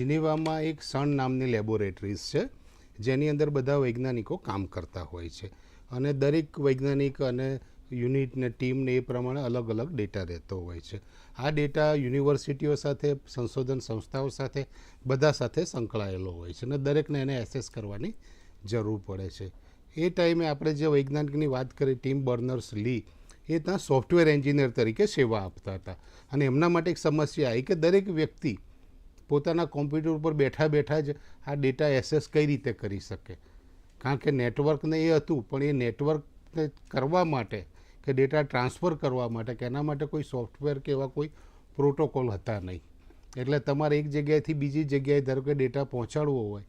જીનીવામાં એક સણ નામની લેબોરેટરીઝ છે, જેની અંદર બધા વૈજ્ઞાનિકો કામ કરતા હોય છે. અને દરેક વૈજ્ઞાનિક અને યુનિટને ટીમને એ પ્રમાણે અલગ અલગ ડેટા રહેતો હોય છે. આ ડેટા યુનિવર્સિટીઓ સાથે, સંશોધન સંસ્થાઓ સાથે, બધા સાથે સંકળાયેલો હોય છે અને દરેકને એને એસેસ કરવાની જરૂર પડે છે. એ ટાઈમે આપણે જે વૈજ્ઞાનિકની વાત કરી, ટીમ બર્નર્સ લી, એ ત્યાં સોફ્ટવેર એન્જિનિયર તરીકે સેવા આપતા હતા. અને એમના માટે એક સમસ્યા આવી કે દરેક વ્યક્તિ પોતાના કોમ્પ્યુટર ઉપર બેઠા બેઠા જ આ ડેટા એસેસ કઈ રીતે કરી શકે? કારણ કે નેટવર્કને એ હતું પણ એ નેટવર્કને કરવા માટે કે ડેટા ટ્રાન્સફર કરવા માટે કે એના માટે કોઈ સોફ્ટવેર કે એવા કોઈ પ્રોટોકોલ હતા નહીં. એટલે તમારે એક જગ્યાએથી બીજી જગ્યાએ ધારો કે ડેટા પહોંચાડવો હોય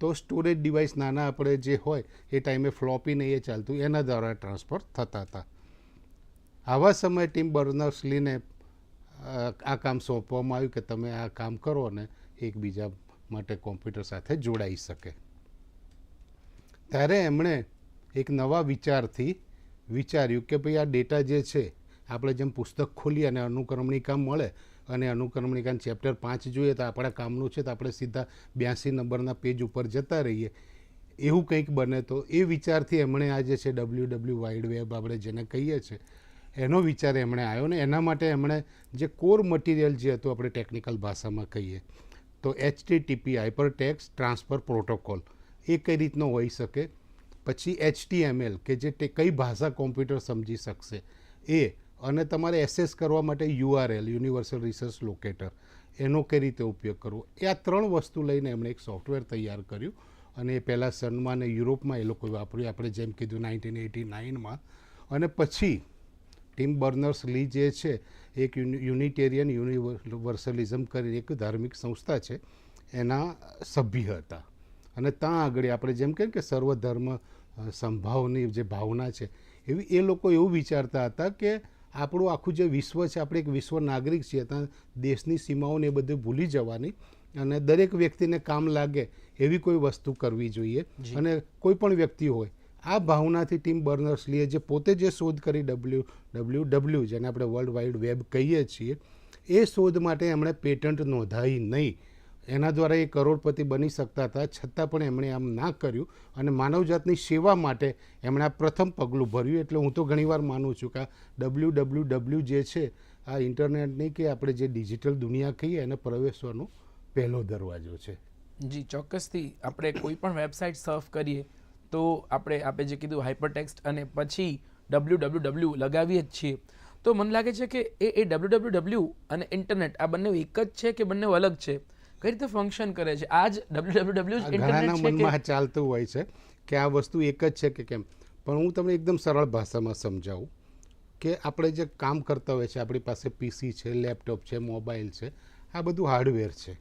તો સ્ટોરેજ ડિવાઇસ નાના આપણે જે હોય એ ટાઈમે ફ્લોપી નહીં એ ચાલતું એના દ્વારા ટ્રાન્સફર થતા હતા. આવા સમયે ટીમ બર્નર્સ લીને અ, આ કામ સોંપવામાં આવ્યું કે તમે આ કામ કરો અને એકબીજા માટે કોમ્પ્યુટર સાથે જોડાઈ શકે. ત્યારે એમણે એક નવા વિચારથી વિચાર્યું કે ભાઈ આ ડેટા જે છે, આપણે જેમ પુસ્તક ખોલીએ અને અનુક્રમણિકા મળે અને અનુક્રમણિકાનું ચેપ્ટર પાંચ જોઈએ તો આપણા કામનું છે તો આપણે સીધા બ્યાસી નંબરના પેજ ઉપર જતા રહીએ. એવું કંઈક બને તો એ વિચારથી એમણે આ જે છે ડબલ્યુ ડબલ્યુ વાઇડ વેબ આપણે જેને કહીએ છીએ એનો વિચાર એમણે આવ્યો ને એના માટે એમણે જે કોર મટીરિયલ જે હતું આપણે ટેકનિકલ ભાષામાં કહીએ, તો HTTP hyper text transfer protocol, એ કઈ રીતનો હોઈ શકે? પછી એચટીએમએલ કે જે તે કઈ ભાષા કોમ્પ્યુટર સમજી શકશે? એ અને તમારે એસેસ કરવા માટે યુઆરએલ, યુનિવર્સલ રિસર્ચ લોકેટર, એનો કઈ રીતે ઉપયોગ કરવો? એ આ ત્રણ વસ્તુ લઈને એમણે એક સોફ્ટવેર તૈયાર કર્યું અને એ પહેલાં સનમાં અને યુરોપમાં એ લોકોએ વાપર્યું, આપણે જેમ કીધું નાઇન્ટીન એટી નાઇનમાં. અને પછી ટીમ બર્નર્સ લી જે છે એક યુનિ- યુનિટેરિયન યુનિવર્સલિઝમ કરીને એક ધાર્મિક સંસ્થા છે એના સભ્ય હતા. અને ત્યાં આગળ આપણે જેમ કહીએ કે સર્વધર્મ સંભાવની જે ભાવના છે એવી એ લોકો એવું વિચારતા હતા કે આપણું આખું જે વિશ્વ છે આપણે એક વિશ્વ નાગરિક છીએ ત્યાં દેશની સીમાઓને એ બધું ભૂલી જવાની અને દરેક વ્યક્તિને કામ લાગે એવી કોઈ વસ્તુ કરવી જોઈએ અને કોઈ પણ વ્યક્તિ હોય આ ભાવનાથી ટીમ બર્નર્સ લીએ જે પોતે જે શોધ કરી ડબલ્યુ ડબલ્યુ ડબલ્યુ જેને આપણે વર્લ્ડ વાઇડ વેબ કહીએ છીએ, એ શોધ માટે એમણે પેટન્ટ નોંધાવી નહીં. એના દ્વારા એ કરોડપતિ બની શકતા હતા, છતાં પણ એમણે આમ ના કર્યું અને માનવજાતની સેવા માટે એમણે આ પ્રથમ પગલું ભર્યું. એટલે હું તો ઘણીવાર માનું છું કે આ ડબલ્યુ ડબલ્યુ ડબલ્યુ જે છે, આ ઇન્ટરનેટની કે આપણે જે ડિજિટલ દુનિયા કહીએ, એને પ્રવેશવાનો પહેલો દરવાજો છે. જી, ચોક્કસથી આપણે કોઈ પણ વેબસાઇટ સર્ફ કરીએ તો આપણે આપણે જે કીધું હાઇપરટેક્સ્ટ અને પછી ડબલ્યુ ડબલ્યુ ડબલ્યુ લગાવીએ જ છીએ. તો મને લાગે છે કે એ એ ડબલ્યુ ડબલ્યુ ડબલ્યુ અને ઇન્ટરનેટ આ બંને એક જ છે કે બંને અલગ છે? કઈ રીતે ફંક્શન કરે છે? આ જ ડબલ્યુ ડબલ્યુ ડબલ્યુ ઘણાના છે મનમાં ચાલતું હોય છે કે આ વસ્તુ એક જ છે કે કેમ? પણ હું તમને એકદમ સરળ ભાષામાં સમજાવું કે આપણે જે કામ કરતા હોય છે આપણી પાસે પીસી છે લેપટોપ છે મોબાઈલ છે આ બધું હાર્ડવેર છે.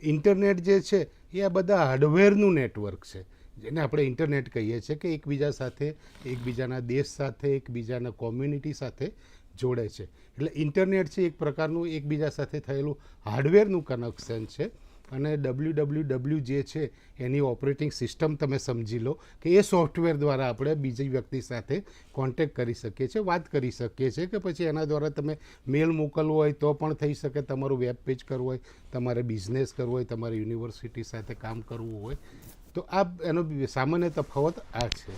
ઇન્ટરનેટ જે છે એ આ બધા હાર્ડવેરનું નેટવર્ક છે. જેને આપણે ઇન્ટરનેટ કહીએ છીએ કે એકબીજા સાથે, એકબીજાના દેશ સાથે, એકબીજાના કોમ્યુનિટી સાથે જોડે છે. એટલે ઇન્ટરનેટ છે એક પ્રકારનું, એકબીજા સાથે થયેલું હાર્ડવેરનું કનેક્શન છે. અને ડબલ્યુ ડબલ્યુ ડબલ્યુ જે છે એની ઓપરેટિંગ સિસ્ટમ તમે સમજી લો કે એ સોફ્ટવેર દ્વારા આપણે બીજી વ્યક્તિ સાથે કોન્ટેક્ટ કરી શકીએ છીએ, વાત કરી શકીએ છીએ કે પછી એના દ્વારા તમે મેલ મોકલવો હોય તો પણ થઈ શકે, તમારું વેબ પેજ કરવું હોય, તમારે બિઝનેસ કરવો હોય, તમારે યુનિવર્સિટી સાથે કામ કરવું હોય તો આ એનો સામાન્ય તફાવત આ છે.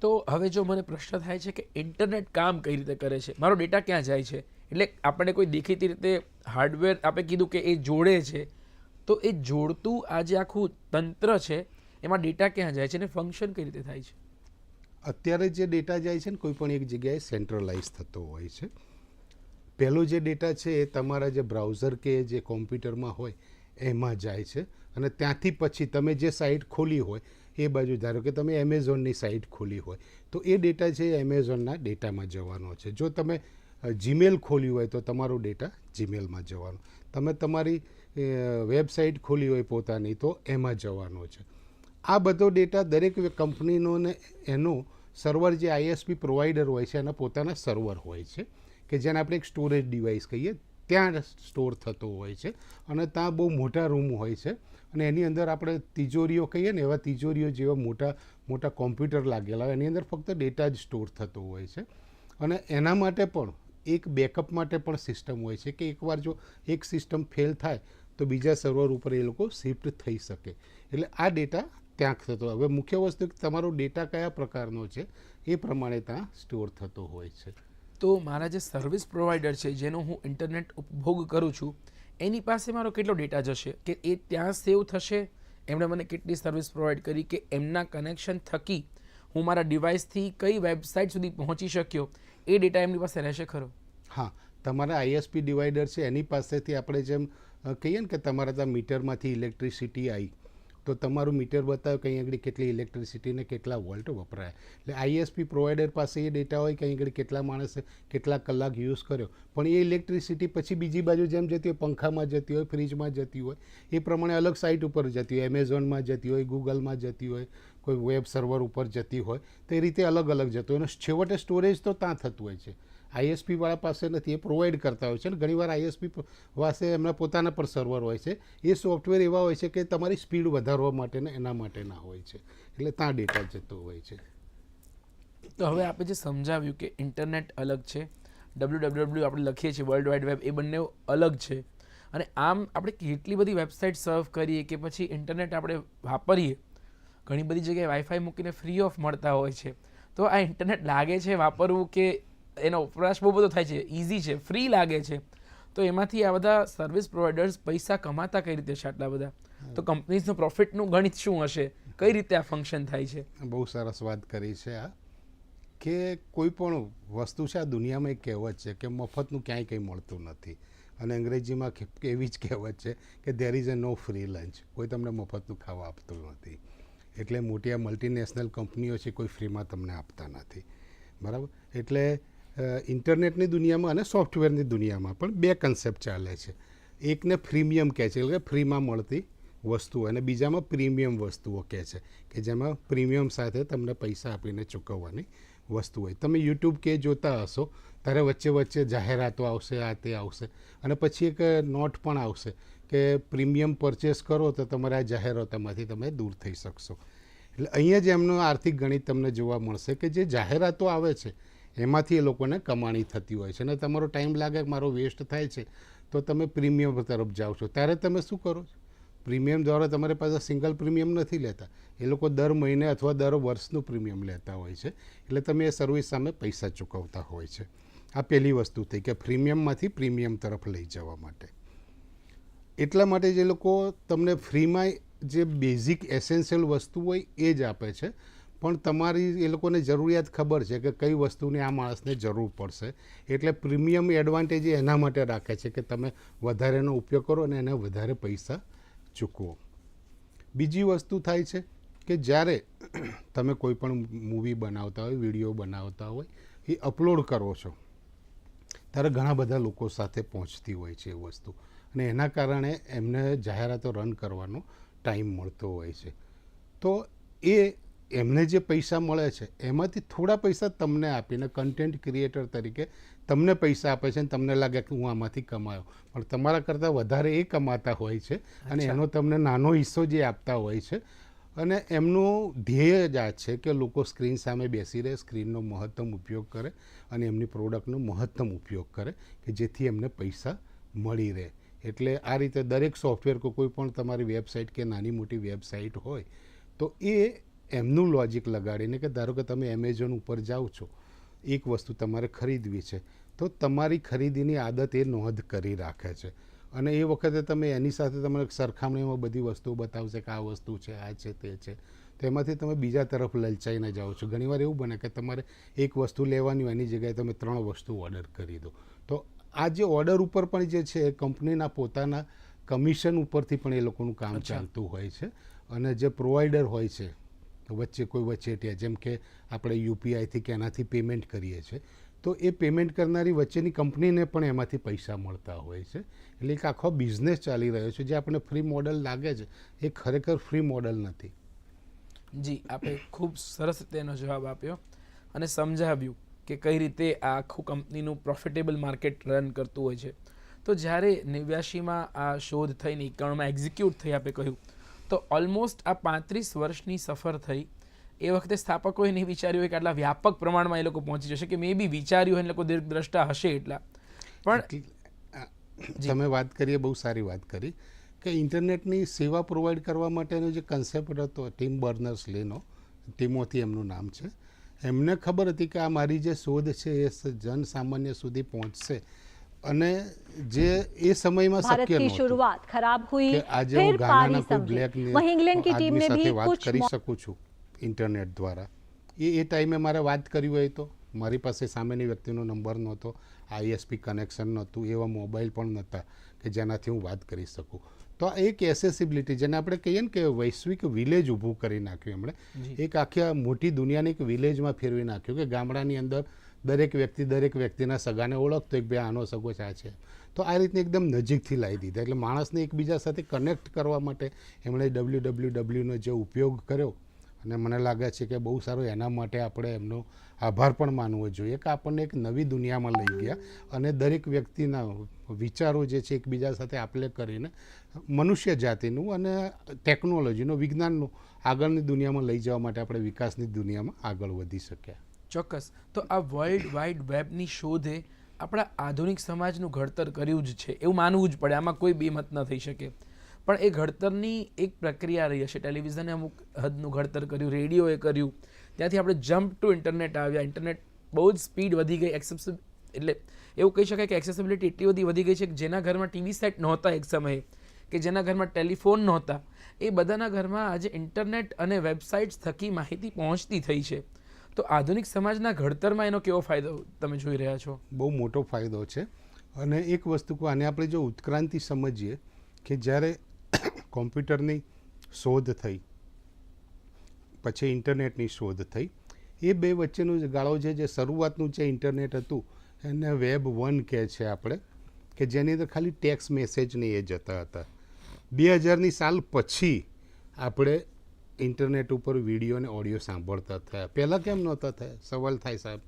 તો હવે જો મને પ્રશ્ન થાય છે કે ઇન્ટરનેટ કામ કઈ રીતે કરે છે? મારો ડેટા ક્યાં જાય છે? એટલે આપણે કોઈ દેખીતી રીતે હાર્ડવેર આપણે કીધું કે એ જોડે છે તો એ જોડતું આ જે આખું તંત્ર છે એમાં ડેટા ક્યાં જાય છે અને ફંક્શન કઈ રીતે થાય છે? અત્યારે જે ડેટા જાય છે ને કોઈ પણ એક જગ્યાએ સેન્ટ્રલાઇઝ થતો હોય છે. પહેલો જે ડેટા છે એ તમારા જે બ્રાઉઝર કે જે કોમ્પ્યુટરમાં હોય એમાં જાય છે. અને ત્યાંથી પછી તમે જે સાઇટ ખોલી હોય, એ બાજુ ધારો કે તમે એમેઝોનની સાઇટ ખોલી હોય, તો એ ડેટા છે એ એમેઝોનના ડેટામાં જવાનો છે. જો તમે જીમેલ ખોલ્યું હોય, તો તમારો ડેટા જીમેલમાં જવાનો. તમે તમારી વેબસાઇટ ખોલી હોય પોતાની, તો એમાં જવાનો છે. આ બધો ડેટા દરેક કંપનીનો ને એનો સર્વર જે આઈએસપી પ્રોવાઈડર હોય છે, એના પોતાના સર્વર હોય છે, કે જેને આપણે એક સ્ટોરેજ ડિવાઇસ કહીએ, ત્યાં સ્ટોર થતો હોય છે. અને ત્યાં બહુ મોટા રૂમ હોય છે. અને એની અંદર આપણે તિજોરીઓ કહીએ ને, એવા તિજોરીઓ જેવા મોટા મોટા કોમ્પ્યુટર લાગેલા હોય, એની અંદર ફક્ત ડેટા જ સ્ટોર થતો હોય છે. અને એના માટે પણ એક બેકઅપ માટે પણ સિસ્ટમ હોય છે કે એકવાર જો એક સિસ્ટમ ફેલ થાય, તો બીજા સર્વર ઉપર એ લોકો શિફ્ટ થઈ શકે. એટલે આ ડેટા ત્યાં થતો હવે મુખ્ય વસ્તુ તમારો ડેટા કયા પ્રકારનો છે, એ પ્રમાણે ત્યાં સ્ટોર થતો હોય છે. તો મારા જે સર્વિસ પ્રોવાઈડર છે, જેનો હું ઇન્ટરનેટ ઉપભોગ કરું છું એની પાસે મારો કેટલો ડેટા જશે? કે એ ત્યાં સેવ થશે? એમણે મને કેટલી સર્વિસ પ્રોવાઈડ કરી કે એમના કનેક્શન થકી હું મારા ડિવાઇસથી કઈ વેબસાઇટ સુધી પહોંચી શક્યો? એ ડેટા એમની પાસે રહેશે ખરો. હા, તમારા આઈએસપી ડિવાઈડર છે, એની પાસેથી આપણે જેમ કહીએ ને કે તમારા ત્યાં મીટરમાંથી ઇલેક્ટ્રિસિટી આવી તો તમારું મીટર બતાવે કંઈ આગળ કેટલી ઇલેક્ટ્રિસિટી ને કેટલા વોલ્ટ વપરાય. એટલે આઈએસપી પ્રોવાઈડર પાસે એ ડેટા હોય કંઈ આગળ કેટલા માણસે કેટલા કલાક યુઝ કર્યો. પણ એ ઇલેક્ટ્રિસિટી પછી બીજી બાજુ જેમ જતી હોય, પંખામાં જતી હોય ફ્રીજમાં જતી હોય, એ પ્રમાણે અલગ સાઇટ ઉપર જતી હોય. એમેઝોનમાં જતી હોય ગૂગલમાં જતી હોય, કોઈ વેબ સર્વર ઉપર જતી હોય, તો રીતે અલગ અલગ જતું હોય. અને છેવટે સ્ટોરેજ તો ત્યાં થતું હોય છે. આઈએસપી વાળા પાસે નથી, એ પ્રોવાઈડ કરતા હોય છે. અને ઘણીવાર આઈએસપી પાસે એમના પોતાના પર સર્વર હોય છે. એ સોફ્ટવેર એવા હોય છે કે તમારી સ્પીડ વધારવા માટેના, એના માટેના હોય છે. એટલે ત્યાં ડેટા જતો હોય છે. તો હવે આપણે જે સમજાવ્યું કે ઇન્ટરનેટ અલગ છે ડબલ્યુ ડબલ્યુ ડબલ્યુ આપણે લખીએ છીએ વર્લ્ડ વાઇડ વેબ એ બંને અલગ છે. અને આમ આપણે કેટલી બધી વેબસાઇટ સર્વ કરીએ કે પછી ઇન્ટરનેટ આપણે વાપરીએ. ઘણી બધી જગ્યાએ વાઈફાઈ મૂકીને ફ્રી ઓફ મળતા હોય છે. તો આ ઇન્ટરનેટ લાગે છે વાપરવું કે એનો વપરાશ બહુ બધો થાય છે ઇઝી છે ફ્રી લાગે છે. તો એમાંથી આ બધા સર્વિસ પ્રોવાઈડર્સ પૈસા કમાતા કઈ રીતે છે આટલા બધા? તો કંપનીઝનું પ્રોફિટનું ગણિત શું હશે? કઈ રીતે આ ફંક્શન થાય છે? બહુ સરસ વાત કરી છે આ. કે કોઈ પણ વસ્તુ છે આ દુનિયામાં એક કહેવત છે કે મફતનું ક્યાંય કંઈ મળતું નથી. અને અંગ્રેજીમાં એવી જ કહેવત છે કે there is a no free lunch કોઈ તમને મફતનું ખાવા આપતું નથી. એટલે મોટી આ મલ્ટીનેશનલ કંપનીઓ છે કોઈ ફ્રીમાં તમને આપતા નથી. બરાબર? એટલે ઇન્ટરનેટની દુનિયામાં અને સોફ્ટવેરની દુનિયામાં પણ બે કન્સેપ્ટ ચાલે છે. એકને પ્રીમિયમ કહે છે, એટલે કે ફ્રીમાં મળતી વસ્તુઓ, અને બીજામાં પ્રીમિયમ વસ્તુઓ કહે છે, કે જેમાં પ્રીમિયમ સાથે તમને પૈસા આપીને ચૂકવવાની વસ્તુ હોય. તમે યુટ્યુબ કે જોતા હશો ત્યારે વચ્ચે વચ્ચે જાહેરાતો આવશે, આ તે આવશે, અને પછી એક નોટ પણ આવશે કે પ્રીમિયમ પરચેસ કરો તો તમારે આ જાહેરાતોમાંથી તમે દૂર થઈ શકશો. એટલે અહીંયા જ એમનો આર્થિક ગણિત તમને જોવા મળશે કે જે જાહેરાતો આવે છે એમાંથી એ લોકોને કમાણી થતી હોય છે અને તમારો ટાઈમ લાગે મારો વેસ્ટ થાય છે, તો તમે પ્રીમિયમ તરફ જાઓ છો. ત્યારે તમે શું કરો છો? પ્રીમિયમ દ્વારા તમારી પાસે સિંગલ પ્રીમિયમ નથી લેતા. એ લોકો દર મહિને અથવા દર વર્ષનું પ્રીમિયમ લેતા હોય છે, એટલે તમે એ સર્વિસ સામે પૈસા ચૂકવતા હોય છે. આ પહેલી વસ્તુ થઈ કે પ્રીમિયમમાંથી પ્રીમિયમ તરફ લઈ જવા માટે. એટલા માટે જે લોકો તમને ફ્રીમાં જે બેઝિક એસેન્શિયલ વસ્તુ હોય એ જ આપે છે પણ તમારી એ લોકોને જરૂરિયાત ખબર છે કે કઈ વસ્તુની આ માણસને જરૂર પડશે. એટલે પ્રીમિયમ એડવાન્ટેજ એના માટે રાખે છે કે તમે વધારેનો ઉપયોગ કરો અને એને વધારે પૈસા ચૂકવો. બીજી વસ્તુ થાય છે કે જ્યારે તમે કોઈ પણ મૂવી બનાવતા હોય, વીડિયો બનાવતા હોય, એ અપલોડ કરો છો, ત્યારે ઘણા બધા લોકો સાથે પહોંચતી હોય છે એ વસ્તુ. અને એના કારણે એમને જાહેરાતો રન કરવાનો ટાઈમ મળતો હોય છે. તો એ એમને જે પૈસા મળે છે એમાંથી થોડા પૈસા તમને આપીને કન્ટેન્ટ ક્રિએટર તરીકે તમને પૈસા આપે છે અને તમને લાગે કે હું આમાંથી કમાયો. પણ તમારા કરતાં વધારે એ કમાતા હોય છે અને એનો તમને નાનો હિસ્સો જે આપતા હોય છે અને એમનું ધ્યેય જ આ છે કે લોકો સ્ક્રીન સામે બેસી રહે સ્ક્રીનનો મહત્તમ ઉપયોગ કરે અને એમની પ્રોડક્ટનો મહત્તમ ઉપયોગ કરે કે જેથી એમને પૈસા મળી રહે. એટલે આ રીતે દરેક સોફ્ટવેર કોઈ પણ તમારી વેબસાઇટ કે નાની મોટી વેબસાઇટ હોય તો એ એમનું લોજિક લગાડીને કે ધારો કે તમે એમેઝોન ઉપર જાઓ છો એક વસ્તુ તમારે ખરીદવી છે તો તમારી ખરીદીની આદત એ નોંધ કરી રાખે છે. અને એ વખતે તમે એની સાથે તમને સરખામણીમાં બધી વસ્તુઓ બતાવશે કે આ વસ્તુ છે આ છે તે છે. તેમાંથી તમે બીજા તરફ લલચાઈને જાઓ છો. ઘણીવાર એવું બને કે તમારે એક વસ્તુ લેવાની હોય એની જગ્યાએ તમે ત્રણ વસ્તુ ઓર્ડર કરી દો. તો આ જે ઓર્ડર ઉપર પણ જે છે એ કંપનીના પોતાના કમિશન ઉપરથી પણ એ લોકોનું કામ ચાલતું હોય છે. અને જે પ્રોવાઈડર હોય છે વચ્ચે કોઈ વચ્ચેટિયા જેમ કે આપણે યુપીઆઈથી કે એનાથી પેમેન્ટ કરીએ છીએ, તો એ પેમેન્ટ કરનારી વચ્ચેની કંપનીને પણ એમાંથી પૈસા મળતા હોય છે. એટલે એક આખો બિઝનેસ ચાલી રહ્યો છે, જે આપણે ફ્રી મોડલ લાગે છે, એ ખરેખર ફ્રી મોડલ નથી. જી, આપે ખૂબ સરસ રીતે એનો જવાબ આપ્યો અને સમજાવ્યું કે કઈ રીતે આ આખું કંપનીનું પ્રોફિટેબલ માર્કેટ રન કરતું હોય છે. તો જ્યારે નેવ્યાશીમાં આ શોધ થઈને એકાણુંમાં એક્ઝિક્યુટ થઈ, આપે કહ્યું તો ઓલમોસ્ટ આ પાંત્રીસ વર્ષની સફર થઈ. એ વખતે સ્થાપકોએ નહીં વિચાર્યું હોય કે આટલા વ્યાપક પ્રમાણમાં એ લોકો પહોંચી જશે કે મે બી વિચાર્યું હોય એ લોકો દીર્ઘદ્રષ્ટા હશે એટલા. પણ તમે વાત કરીએ બહુ સારી વાત કરી કે ઇન્ટરનેટની સેવા પ્રોવાઈડ કરવા માટેનો જે કન્સેપ્ટ હતો ટીમ બર્નર્સ લેનો ટીમોથી એમનું નામ છે, એમને ખબર હતી કે આ મારી જે શોધ છે એ જન સામાન્ય સુધી પહોંચશે. અને જે એ સમયમાં भारत શક્ય की નહોતું शुरुआत खराब हुई કે આજે फिर હું ગાનાના पारी કોઈ બ્લેક समझी वहीं इंग्लैंड की टीम ने भी વાત कुछ કરી मौ- શકું છું ઇન્ટરનેટ દ્વારા એ એ ટાઈમે મારે વાત કરવી હોય તો મારી પાસે સામેની વ્યક્તિનો નંબર નહોતો આઈએસપી કનેક્શન નહોતું એવા મોબાઈલ પણ નહોતા કે જેનાથી હું વાત કરી શકું તો આ એક એસેસિબિલિટી જેને આપણે કહીએ ને કે વૈશ્વિક વિલેજ ઊભું કરી નાખ્યું એમણે એક આખી આ મોટી દુનિયાને એક વિલેજમાં ફેરવી નાખ્યું કે ગામડાની અંદર દરેક વ્યક્તિ દરેક વ્યક્તિના સગાને ઓળખતો એક ભાઈ આનો સગો આ છે. તો આ રીતની એકદમ નજીકથી લાવી દીધા. એટલે માણસને એકબીજા સાથે કનેક્ટ કરવા માટે એમણે ડબલ્યુ ડબલ્યુ ડબલ્યુનો જે ઉપયોગ કર્યો અને મને લાગે છે કે બહુ સારો એના માટે આપણે એમનો આભાર પણ માનવો જોઈએ કે આપણને એક નવી દુનિયામાં લઈ ગયા અને દરેક વ્યક્તિના વિચારો જે છે એકબીજા સાથે આપલે કરીને મનુષ્ય જાતિનું અને ટેકનોલોજીનું વિજ્ઞાનનું આગળની દુનિયામાં લઈ જવા માટે આપણે વિકાસની દુનિયામાં આગળ વધી શક્યા. ચોક્કસ. તો આ વર્લ્ડ વાઇડ વેબની શોધે આપણા આધુનિક સમાજનું ઘડતર કર્યું જ છે. એવું માનવું જ પડે. આમાં કોઈ બેમત ન થઈ શકે. પણ એ ઘડતરની એક પ્રક્રિયા રહી હશે. ટેલિવિઝને અમુક હદનું ઘડતર કર્યું, રેડિયોએ કર્યું. ત્યાંથી આપણે જમ્પ ટુ ઇન્ટરનેટ આવ્યા. ઇન્ટરનેટ બહુ જ સ્પીડ વધી ગઈ. એક્સેસ એટલે એવું કહી શકાય કે એક્સેસિબિલિટી એટલી બધી વધી ગઈ છે કે જેના ઘરમાં ટીવી સેટ નહોતા એક સમયે, કે જેના ઘરમાં ટેલિફોન નહોતા. એ બધાના ઘરમાં આજે ઇન્ટરનેટ અને વેબસાઇટ્સ થકી માહિતી પહોંચતી થઈ છે. તો આધુનિક સમાજના ઘડતરમાં એનો કેવો ફાયદો તમે જોઈ રહ્યા છો? બહુ મોટો ફાયદો છે. અને એક વસ્તુ આને આપણે જો ઉત્ક્રાંતિ સમજીએ કે જ્યારે કોમ્પ્યુટરની શોધ થઈ, પછી ઇન્ટરનેટની શોધ થઈ, એ બે વચ્ચેનું જે ગાળો છે જે શરૂઆતનું જે ઇન્ટરનેટ હતું, એને વેબ વન કહે છે આપણે, કે જેની અંદર ખાલી ટેક્સ મેસેજની એ જતા હતા. બે હજારની સાલ પછી આપણે ઇન્ટરનેટ ઉપર વીડિયો અને ઓડિયો સાંભળતા થયા. પહેલાં કેમ નહોતા થયા? સવાલ થાય સાહેબ.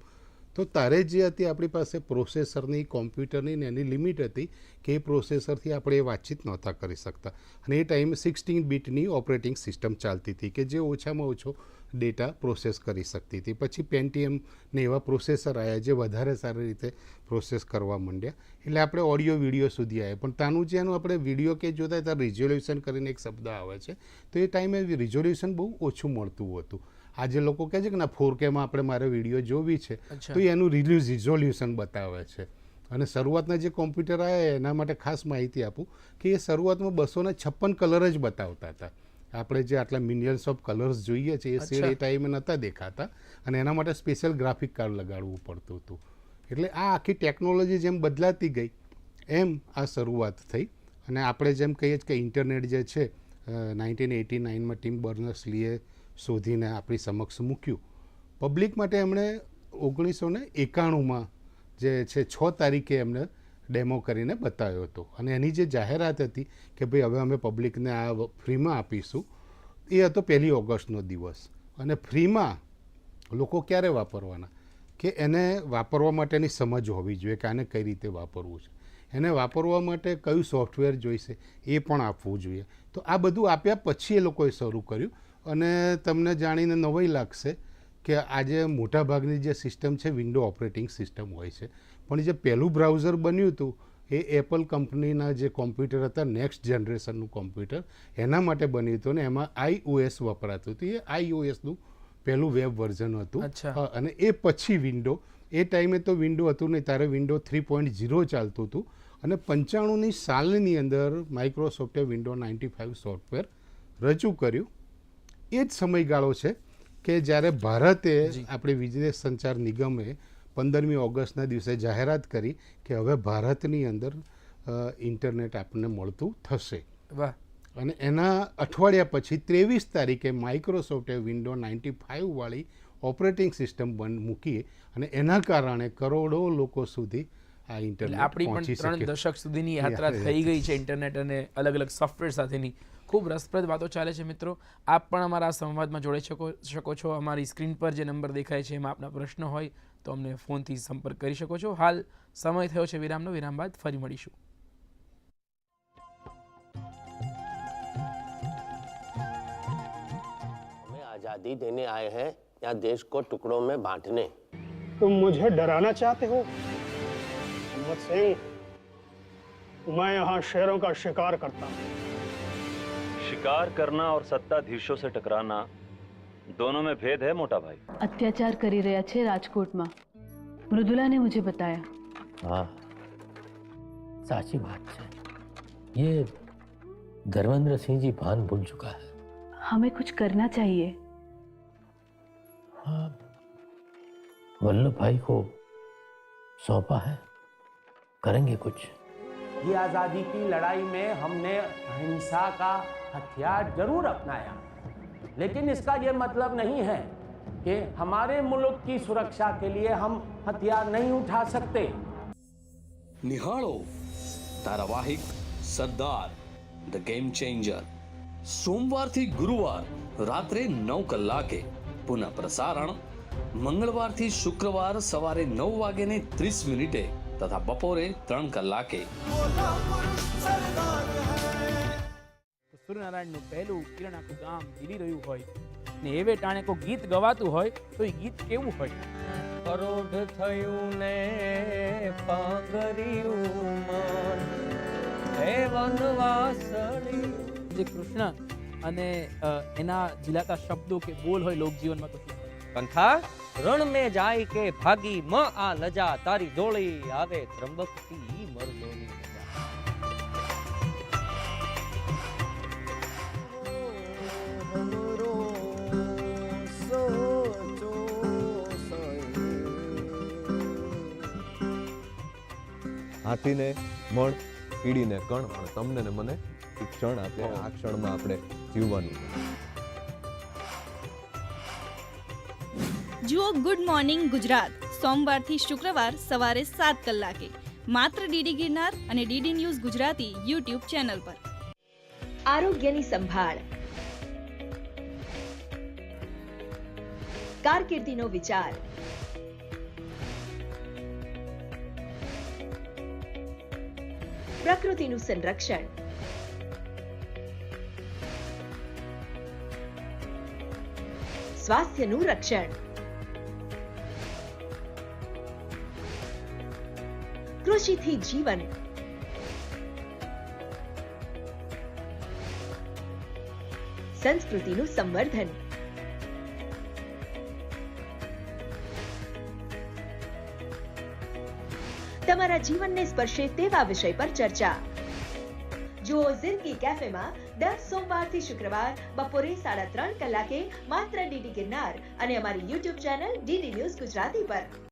તો તારે જે હતી આપણી પાસે પ્રોસેસરની, કોમ્પ્યુટરની ને એની લિમિટ હતી કે એ પ્રોસેસરથી આપણે એ વાતચીત નહોતા કરી શકતા. અને એ ટાઈમે સિક્સટીન બીટની ઓપરેટિંગ સિસ્ટમ ચાલતી હતી કે જે ઓછામાં ઓછો ડેટા પ્રોસેસ કરી શકતી હતી. પછી પેન્ટીએમને એવા પ્રોસેસર આવ્યા જે વધારે સારી રીતે પ્રોસેસ કરવા માંડ્યા. એટલે આપણે ઓડિયો વીડિયો સુધી આવ્યા પણ તાનું જેનું આપણે વીડિયો કે જોતા ત્યાં રિઝોલ્યુશન કરીને એક શબ્દ આવે છે. તો એ ટાઈમે રિઝોલ્યુશન બહુ ઓછું મળતું હતું. આજે લોકો કહે છે કે ના ફોર કેમાં આપણે મારે વીડિયો જોવી છે. તો એનું રિલ્યુઝ રિઝોલ્યુશન બતાવે છે. અને શરૂઆતના જે કોમ્પ્યુટર આવ્યા એના માટે ખાસ માહિતી આપું કે એ શરૂઆતમાં બસોને છપ્પન કલર જ બતાવતા હતા. આપણે જે આટલા મિલિયન્સ ઓફ કલર્સ જોઈએ છે એ શેડ એ ટાઈમે નહોતા દેખાતા અને એના માટે સ્પેશિયલ ગ્રાફિક કાર્ડ લગાડવું પડતું હતું. એટલે આ આખી ટેકનોલોજી જેમ બદલાતી ગઈ એમ આ શરૂઆત થઈ. અને આપણે જેમ કહીએ કે ઇન્ટરનેટ જે છે નાઇન્ટીન એટી નાઇનમાં ટીમ બર્નર્સ લીએ શોધીને આપણી સમક્ષ મૂક્યું. પબ્લિક માટે એમણે ઓગણીસો ને એકાણુંમાં જે છે છ તારીખે એમને ડેમો કરીને બતાવ્યો હતો. અને એની જે જાહેરાત હતી કે ભાઈ હવે અમે પબ્લિકને આ ફ્રીમાં આપીશું, એ હતો પહેલી ઓગસ્ટનો દિવસ. અને ફ્રીમાં લોકો ક્યારે વાપરવાના? કે એને વાપરવા માટેની સમજ હોવી જોઈએ કે આને કઈ રીતે વાપરવું છે. એને વાપરવા માટે કયું સોફ્ટવેર જોઈશે એ પણ આપવું જોઈએ. તો આ બધું આપ્યા પછી એ લોકોએ શરૂ કર્યું. અને તમને જાણીને નવાઈ લાગશે કે આજે મોટાભાગની જે સિસ્ટમ છે વિન્ડો ઓપરેટિંગ સિસ્ટમ હોય છે. પણ જે પહેલું બ્રાઉઝર બન્યું હતું એ એપલ કંપનીના જે કોમ્પ્યુટર હતા નેક્સ્ટ જનરેશનનું કોમ્પ્યુટર એના માટે બન્યું હતું ને એમાં આઈઓએસ વપરાતું હતું. એ આઈઓએસનું પહેલું વેબ વર્ઝન હતું. અચ્છા. અને એ પછી વિન્ડો એ ટાઈમે તો વિન્ડો હતું નહીં ત્યારે વિન્ડો થ્રી પોઈન્ટ ઝીરો ચાલતું હતું. અને પંચાણુંની સાલની અંદર માઇક્રોસોફ્ટે વિન્ડો નાઇન્ટી ફાઇવ સોફ્ટવેર રજૂ કર્યું. એ જ સમયગાળો છે. કે જ્યારે ભારતે. આપણી વિદેશ સંચાર નિગમે પંદરમી ઓગસ્ટના દિવસે જાહેરાત કરી કે હવે ભારતની અંદર ઇન્ટરનેટ આપણને મળતું થશે વાહ અને એના અઠવાડિયા પછી ત્રેવીસ તારીખે માઇક્રોસોફ્ટે વિન્ડો નાઇન્ટી ફાઇવવાળી ઓપરેટિંગ સિસ્ટમ બંધ મૂકી અને એના કારણે કરોડો લોકો સુધી આ એટલે ઇન્ટરનેટ આપણી પણ પહોંચી ત્રણ શકે દશક સુધીની યાત્રા યાત્રા થઈ ગઈ છે ઇન્ટરનેટ અને અલગ અલગ સોફ્ટવેર સાથેની ખૂબ રસપ્રદ વાતો ચાલે છે મિત્રો આપ પણ અમારા આ સંવાદમાં જોડાઈ શકો શકો છો અમારી સ્ક્રીન પર જે નંબર દેખાય છે એમાં આપના પ્રશ્ન હોય તો અમને ફોનથી સંપર્ક કરી શકો છો હાલ સમય થયો છે વિરામનો વિરામ બાદ ફરી મળીશું हमें आज़ादी देने आए हैं या देश को टुकड़ों में बांटने तुम मुझे डराना चाहते हो भगत सिंह मैं यहाँ शेरों का शिकार करता हूँ। शिकार करना और सत्ताधीशों से टकराना दोनों में भेद है मोटा भाई। अत्याचार करी અત્યાચાર કરી राजकोट में। मृदुला ने मुझे बताया। हाँ साची बात है। ये धर्मेंद्र सिंह जी भान भूल चुका है। हमें कुछ करना चाहिए। हाँ वल्लभ भाई को सौंपा है। करेंगे कुछ ये आज़ादी की लड़ाई में हमने हिंसा का हथियार जरूर अपनाया लेकिन इसका ये मतलब नहीं है कि हमारे मुल्क की सुरक्षा के लिए हम हथियार नहीं उठा सकते નિહાળો ધારાવાહિક સરદાર ધ ગેમ ચેન્જર સોમવારથી ગુરુવાર રાત્રે નવ કલાકે પુનઃ પ્રસારણ મંગળવારથી શુક્રવાર સવારે નવ વાગે ને ત્રીસ મિનિટે તથા બપોરે ત્રણ કલાકે. સૂર્યનારાયણનું પહેલું કિરણ આખું ગામ જીલી રહ્યું હોય ને એવે ટાણે કોઈ ગીત ગવાતું હોય તો એ ગીત કેવું હોય? પરોઢ થયું ને પાગર્યું મન. હે વનવાસળી. જે કૃષ્ણ અને એના ઝીલાતા શબ્દો કે બોલ હોય લોકજીવનમાં તો? કંથા રણ મે જાય કે ભાગી મ આ લજા તારી જોડી આવે ત્રંબકતી મરદોની હાથીને મણ કીડીને કણ તમને ને મને એક ક્ષણ આપે આ ક્ષણમાં આપણે જીવવાનું. જુઓ ગુડ મોર્નિંગ ગુજરાત. સોમવારથી શુક્રવાર સવારે સાત કલાકે. માત્ર ડીડી ગિરનાર અને DD news Gujarati YouTube channel પર. આરોગ્યની સંભાળ. કારકિર્દીનો વિચાર. પ્રકૃતિનું સંરક્ષણ. સ્વાસ્થ્યનું રક્ષણ. કૃષિથી જીવન. સંસ્કૃતિનું સંવર્ધન. તમારા જીવનને સ્પર્શે તેવા વિષય પર ચર્ચા. જુઓ જિંદગી કેફેમાં દર સોમવારથી શુક્રવાર બપોરે સાડા ત્રણ કલાકે માત્ર ડીડી ગિરનાર અને અમારી YouTube channel DD news Gujarati પર.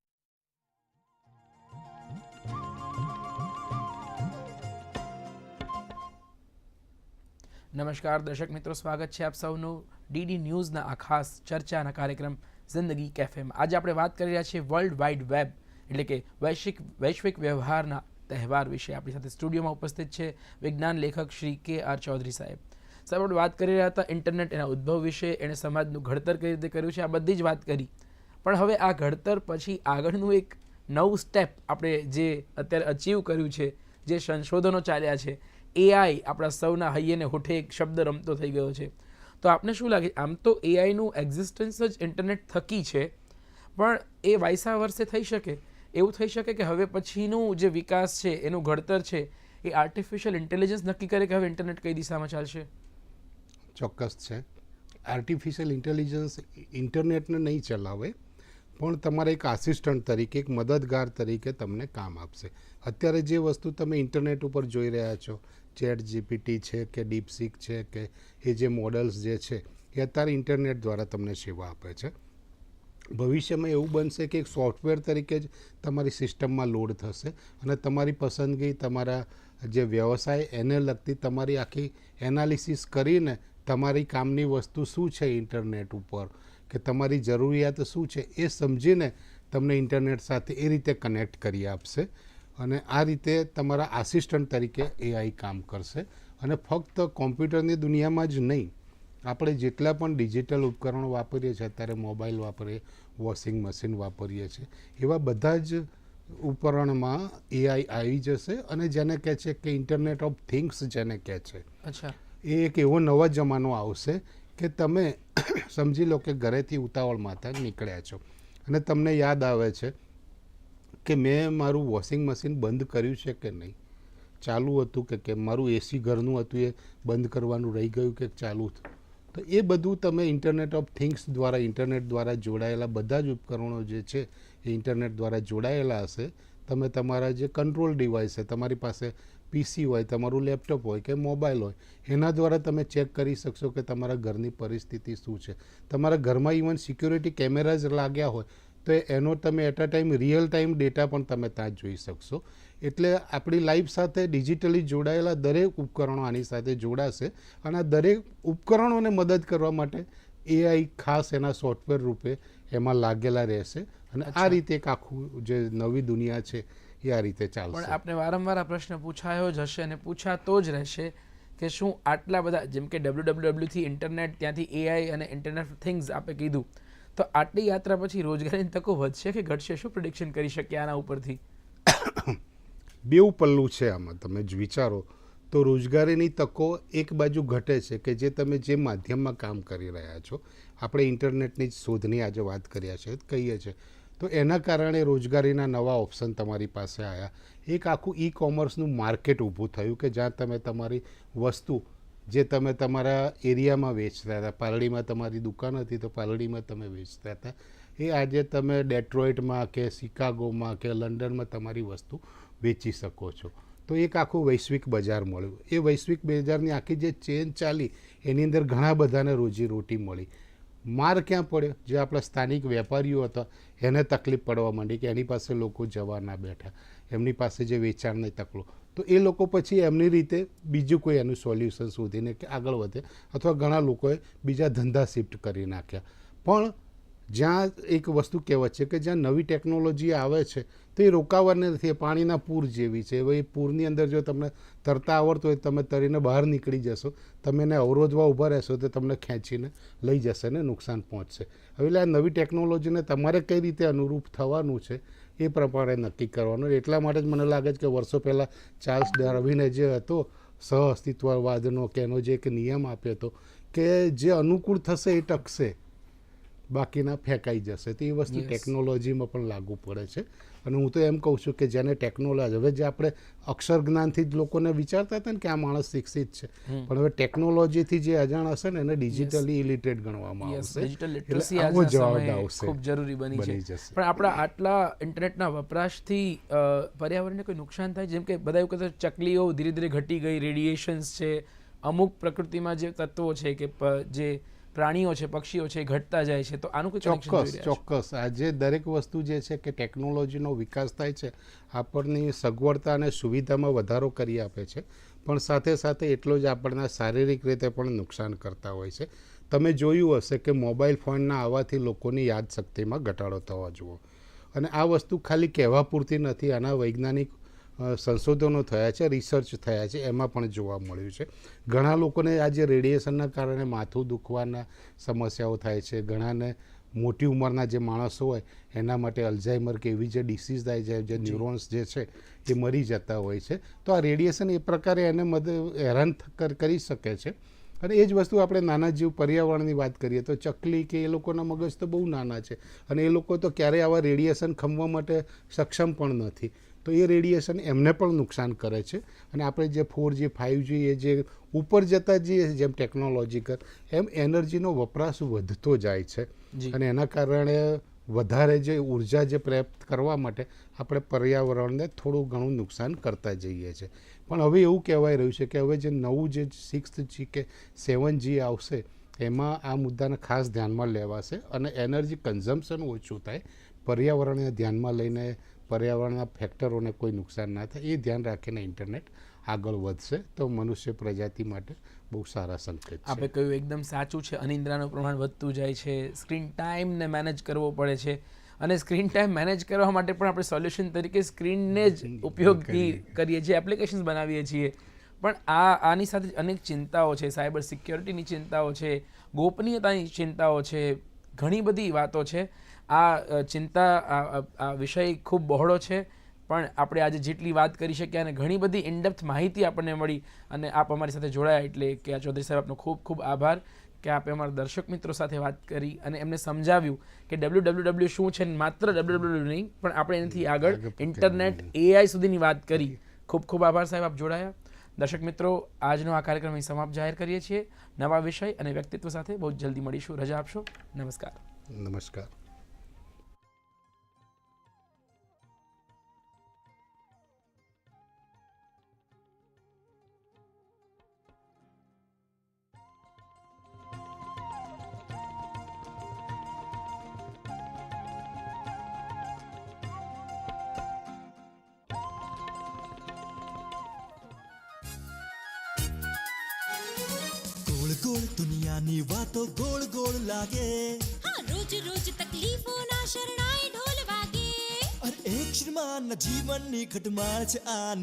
નમસ્કાર, દર્શક મિત્રો, સ્વાગત છે આપ સૌનું ડીડી ન્યૂઝના આ ખાસ ચર્ચાના કાર્યક્રમ જિંદગી કેફેમાં. આજે આપણે વાત કરી રહ્યા છીએ વર્લ્ડ વાઇડ વેબ, એટલે કે વૈશ્વિક વૈશ્વિક વ્યવહારના તહેવાર વિશે. આપણી સાથે સ્ટુડિયોમાં ઉપસ્થિત છે વિજ્ઞાન લેખક શ્રી કે આર ચૌધરી સાહેબ. સાહેબ, આપણે વાત કરી રહ્યા હતા ઇન્ટરનેટ એના ઉદ્ભવ વિશે, એણે સમાજનું ઘડતર કઈ રીતે કર્યું છે, આ બધી જ વાત કરી. પણ હવે આ ઘડતર પછી આગળનું એક નવું સ્ટેપ આપણે જે અત્યારે અચીવ કર્યું છે જે સંશોધનો ચાલ્યા છે એઆઈ આપણા સૌના હૈયેને હોઠે એક શબ્દ રમતો થઈ ગયો છે. તો આપને શું લાગે, આમ તો એઆઈનું એક્ઝિસ્ટન્સ જ ઇન્ટરનેટ થકી છે, પણ એ વાયસા વર્ષે થઈ શકે? એવું થઈ શકે કે હવે પછીનું જે વિકાસ છે, એનું ઘડતર છે, એ આર્ટિફિશિયલ ઇન્ટેલિજન્સ નક્કી કરે કે હવે ઇન્ટરનેટ કઈ દિશામાં ચાલશે? ચોક્કસ છે. આર્ટિફિશિયલ ઇન્ટેલિજન્સ ઇન્ટરનેટને નહીં ચલાવે, પણ તમારા એક આસિસ્ટન્ટ તરીકે, એક મદદગાર તરીકે તમને કામ આપશે. અત્યારે જે વસ્તુ તમે ઇન્ટરનેટ ઉપર જોઈ રહ્યા છો, ચેટ જીપીટી છે કે ડીપસીક છે કે એ જે મોડલ્સ જે છે, એ અત્યારે ઇન્ટરનેટ દ્વારા તમને સેવા આપે છે. ભવિષ્યમાં એવું બનશે કે એક સોફ્ટવેર તરીકે જ તમારી સિસ્ટમમાં લોડ થશે અને તમારી પસંદગી તમારા જે વ્યવસાય એને લગતી તમારી આખી એનાલિસિસ કરીને તમારી કામની વસ્તુ શું છે ઇન્ટરનેટ ઉપર, કે તમારી જરૂરિયાત શું છે એ સમજીને તમને ઇન્ટરનેટ સાથે એ રીતે કનેક્ટ કરી આપશે. અને આ રીતે તમારા આસિસ્ટન્ટ તરીકે એઆઈ કામ કરશે. અને ફક્ત કોમ્પ્યુટરની દુનિયામાં જ નહીં આપણે જેટલા પણ ડિજિટલ ઉપકરણો વાપરીએ છીએ અત્યારે મોબાઈલ વાપરીએ વોશિંગ મશીન વાપરીએ છીએ એવા બધા જ ઉપકરણમાં એઆઈ આવી જશે અને જેને કહે છે કે ઇન્ટરનેટ ઓફ થિંગ્સ જેને કહે છે. અચ્છા. એ એક એવો નવો જમાનો આવશે કે તમે સમજી લો કે ઘરેથી ઉતાવળમાં હતા નીકળ્યા છો. અને તમને યાદ આવે છે કે મેં મારું વોશિંગ મશીન બંધ કર્યું છે કે નહીં? ચાલુ હતું કે કે મારું એસી ઘરનું હતું, એ બંધ કરવાનું રહી ગયું કે ચાલુ તો એ બધું તમે ઇન્ટરનેટ ઓફ થિંગ્સ દ્વારા ઇન્ટરનેટ દ્વારા જોડાયેલા બધા જ ઉપકરણો જે છે, એ ઇન્ટરનેટ દ્વારા જોડાયેલા હશે. તમે તમારા જે કંટ્રોલ ડિવાઇસ છે, તમારી પાસે પીસી હોય, તમારું લેપટોપ હોય કે મોબાઈલ હોય, એના દ્વારા તમે ચેક કરી શકશો કે તમારા ઘરની પરિસ્થિતિ શું છે. તમારા ઘરમાં ઇવન સિક્યુરિટી કેમેરાઝ લાગ્યા હોય તો એનો તમે at a time real time data પણ તમે ત્યાં જોઈ શકશો. એટલે આપણી લાઈફ સાથે ડિજિટલી જોડાયેલા દરેક ઉપકરણો આની સાથે જોડાશે અને આ દરેક ઉપકરણોને મદદ કરવા માટે એઆઈ ખાસ એના સોફ્ટવેર રૂપે એમાં લાગેલા રહેશે અને આ રીતે એક આખું જે નવી દુનિયા છે એ આ રીતે ચાલશે. પણ આપણે વારંવાર આ પ્રશ્ન પૂછાયો જ હશે અને પૂછાતો જ રહેશે કે શું આટલા બધા જેમ કે ડબલ્યુ ડબલ્યુ ડબલ્યુથી ઇન્ટરનેટ ત્યાંથી એઆઈ અને ઇન્ટરનેટ થિંગ્સ આપે કીધું. તો આટલી યાત્રા પછી રોજગારીની તકો વધશે કે ઘટશે? શું પ્રિડિક્શન કરી શકીએ આના ઉપરથી? બેઉ પલ્લું છે આમાં. તમે જ વિચારો તો રોજગારીની તકો એક બાજુ ઘટે છે કે જે તમે જે માધ્યમમાં કામ કરી રહ્યા છો. આપણે ઇન્ટરનેટની જ શોધની આજે વાત કર્યા છે કહીએ છીએ તો એના કારણે રોજગારીના નવા ઓપ્શન તમારી પાસે આવ્યા એક આખું ઈ કોમર્સનું માર્કેટ ઊભું થયું કે જ્યાં તમે તમારી વસ્તુ જે તમે તમારા એરિયામાં વેચતા હતા પાલડીમાં તમારી દુકાન હતી તો પાલડીમાં તમે વેચતા હતા. એ આજે તમે ડેટ્રોઇટમાં કે શિકાગોમાં કે લંડનમાં તમારી વસ્તુ વેચી શકો છો. તો એક આખું વૈશ્વિક બજાર મળ્યું. એ વૈશ્વિક બજારની આખી જે ચેન ચાલી, એની અંદર ઘણા બધાને રોજીરોટી મળી. માર ક્યાં પડ્યો? જે આપણા સ્થાનિક વેપારીઓ હતા, એને તકલીફ પડવા માંડી કે એની પાસે લોકો જવા ના બેઠા. એમની પાસે જે વેચાણની તકલો તો એ લોકો પછી એમની રીતે બીજું કોઈ એનું સોલ્યુશન શોધીને કે આગળ વધે અથવા ઘણા લોકોએ બીજા ધંધા શિફ્ટ કરી નાખ્યા. પણ જ્યાં એક વસ્તુ કહેવત છે કે જ્યાં નવી ટેકનોલોજી આવે છે, તો એ રોકાવાની નથી પાણીના પૂર જેવી છે. હવે એ પૂરની અંદર જો તમને તરતા આવડતું હોય તમે તરીને બહાર નીકળી જશો. તમે એને અવરોધવા ઊભા રહેશો તો તમને ખેંચીને લઈ જશે ને નુકસાન પહોંચશે. હવે એટલે આ નવી ટેકનોલોજીને તમારે કઈ રીતે અનુરૂપ થવાનું છે એ પ્રમાણે નક્કી કરવાનું. એટલા માટે જ મને લાગે છે કે વર્ષો પહેલાં ચાર્લ્સ ડાર્વિને જે હતો સહ અસ્તિત્વવાદનો કે એનો જે એક નિયમ આપ્યો હતો કે જે અનુકૂળ થશે એ ટકશે બાકીના ફેંકાઈ જશે. તો એ વસ્તુ. ટેકનોલોજીમાં પણ લાગુ પડે છે. અને હું તો એમ કહું છું કે જેને ટેકનોલોજી હવે જે આપણે અક્ષર જ્ઞાનથી જ લોકોને વિચારતા હતા ને કે આ માણસ શિક્ષિત છે. પણ હવે ટેકનોલોજીથી જે અજાણ હશે ને એને ડિજિટલી ઇલિટરેટ ગણવામાં આવશે. ડિજિટલ એટલે લિટરસી આવો જવાબ આવશે. ખૂબ જરૂરી બની જશે. પણ આપણા આટલા ઇન્ટરનેટના વપરાશથી પર્યાવરણને કોઈ નુકસાન થાય? જેમ કે બધા એવું કહેતા ચકલીઓ ધીરે ધીરે ઘટી ગઈ રેડિએશન્સ છે. અમુક પ્રકૃતિમાં જે તત્વો છે કે જે પ્રાણીઓ છે પક્ષીઓ છે ઘટતા જાય છે તો આનું કોઈ ચોક્કસ ચોક્કસ. આજે દરેક વસ્તુ જે છે કે ટેકનોલોજીનો વિકાસ થાય છે આપણની સગવડતા અને સુવિધામાં વધારો કરી આપે છે પણ સાથે સાથે એટલો જ આપણને શારીરિક રીતે પણ નુકસાન કરતા હોય છે. તમે જોયું હશે કે મોબાઈલ ફોનના આવવાથી લોકોની યાદશક્તિમાં ઘટાડો થવા જુઓ. અને આ વસ્તુ ખાલી કહેવા પૂરતી નથી આના વૈજ્ઞાનિક સંશોધનો થયા છે રિસર્ચ થયા છે એમાં પણ જોવા મળ્યું છે. ઘણા લોકોને આજે રેડિયેશનના કારણે માથું દુખવાના સમસ્યાઓ થાય છે. ઘણાને મોટી ઉંમરના જે માણસો હોય એના માટે અલ્ઝાઇમર કે એવી જે ડિસીઝ થાય છે જે ન્યુરોન્સ જે છે એ મરી જતા હોય છે. તો આ રેડિયેશન એ પ્રકારે એને મદદ હેરાન કરી શકે છે. અને એ જ વસ્તુ આપણે નાના જીવ પર્યાવરણની વાત કરીએ તો ચકલી કે એ લોકોના મગજ તો બહુ નાના છે. અને એ લોકો તો ક્યારેય આવા રેડિયેશન ખમવા માટે સક્ષમ પણ નથી. તો એ રેડિયેશન એમને પણ નુકસાન કરે છે. અને આપણે જે ફોર જી ફાઇવ જી એ જે ઉપર જતા જઈએ જેમ ટેકનોલોજીકલ એમ એનર્જીનો વપરાશ વધતો જાય છે. અને એના કારણે વધારે જે ઊર્જા જે પ્રાપ્ત કરવા માટે આપણે પર્યાવરણને થોડું ઘણું નુકસાન કરતા જઈએ છીએ પણ હવે એવું કહેવાય રહ્યું છે કે હવે જે નવું જે સિક્સ જી કે સેવન જી આવશે એમાં આ મુદ્દાને ખાસ ધ્યાનમાં લેવાશે અને એનર્જી કન્ઝમ્પશન ઓછું થાય પર્યાવરણને ધ્યાનમાં લઈને પર્યાવરણના ફેક્ટરોને કોઈ નુકસાન ના થાય એ ધ્યાન રાખીને ઇન્ટરનેટ આગળ વધશે. તો મનુષ્ય પ્રજાતિ માટે બહુ સારા સંકેત આપણે કહ્યું એકદમ સાચું છે અનિદ્રાનું પ્રમાણ વધતું જાય છે સ્ક્રીન ટાઈમને મેનેજ કરવો પડે છે. અને સ્ક્રીન ટાઈમ મેનેજ કરવા માટે પણ આપણે સોલ્યુશન તરીકે સ્ક્રીનને જ ઉપયોગી કરીએ છીએ એપ્લિકેશન્સ બનાવીએ છીએ. પણ આ આની સાથે અનેક ચિંતાઓ છે સાયબર સિક્યોરિટીની ચિંતાઓ છે ગોપનીયતાની ચિંતાઓ છે ઘણી બધી વાતો છે. આ ચિંતા આ વિષય ખૂબ બહોળો છે. પણ આપણે આજે જેટલી વાત કરી શક્યા અને ઘણી બધી ઇનડેપ્થ માહિતી આપણને મળી અને આપ અમારી સાથે જોડાયા એટલે કે આ ચૌધરી સાહેબ આપનો ખૂબ ખૂબ આભાર કે આપે અમારા દર્શક મિત્રો સાથે વાત કરી અને એમને સમજાવ્યું કે ડબલ્યુ ડબલ્યુ ડબલ્યુ શું છે માત્ર ડબલ્યુ ડબલ્યુ નહીં પણ આપણે એનાથી આગળ ઇન્ટરનેટ એઆઈ સુધીની વાત કરી. ખૂબ ખૂબ આભાર સાહેબ આપ જોડાયા. દર્શક મિત્રો આજનો આ કાર્યક્રમ અહીં સમાપ્ત જાહેર કરીએ છીએ. નવા વિષય અને વ્યક્તિત્વ સાથે બહુ જ જલ્દી મળીશું. રજા આપશો. નમસ્કાર. નમસ્કાર. દુનિયાની વાતો ગોળ ગોળ લાગે. હા રોજ રોજ તકલીફોના શરણાઈ ઢોલ વાગે. અરે એક શ્રીમાન જીવનની ખટમાળ છે આ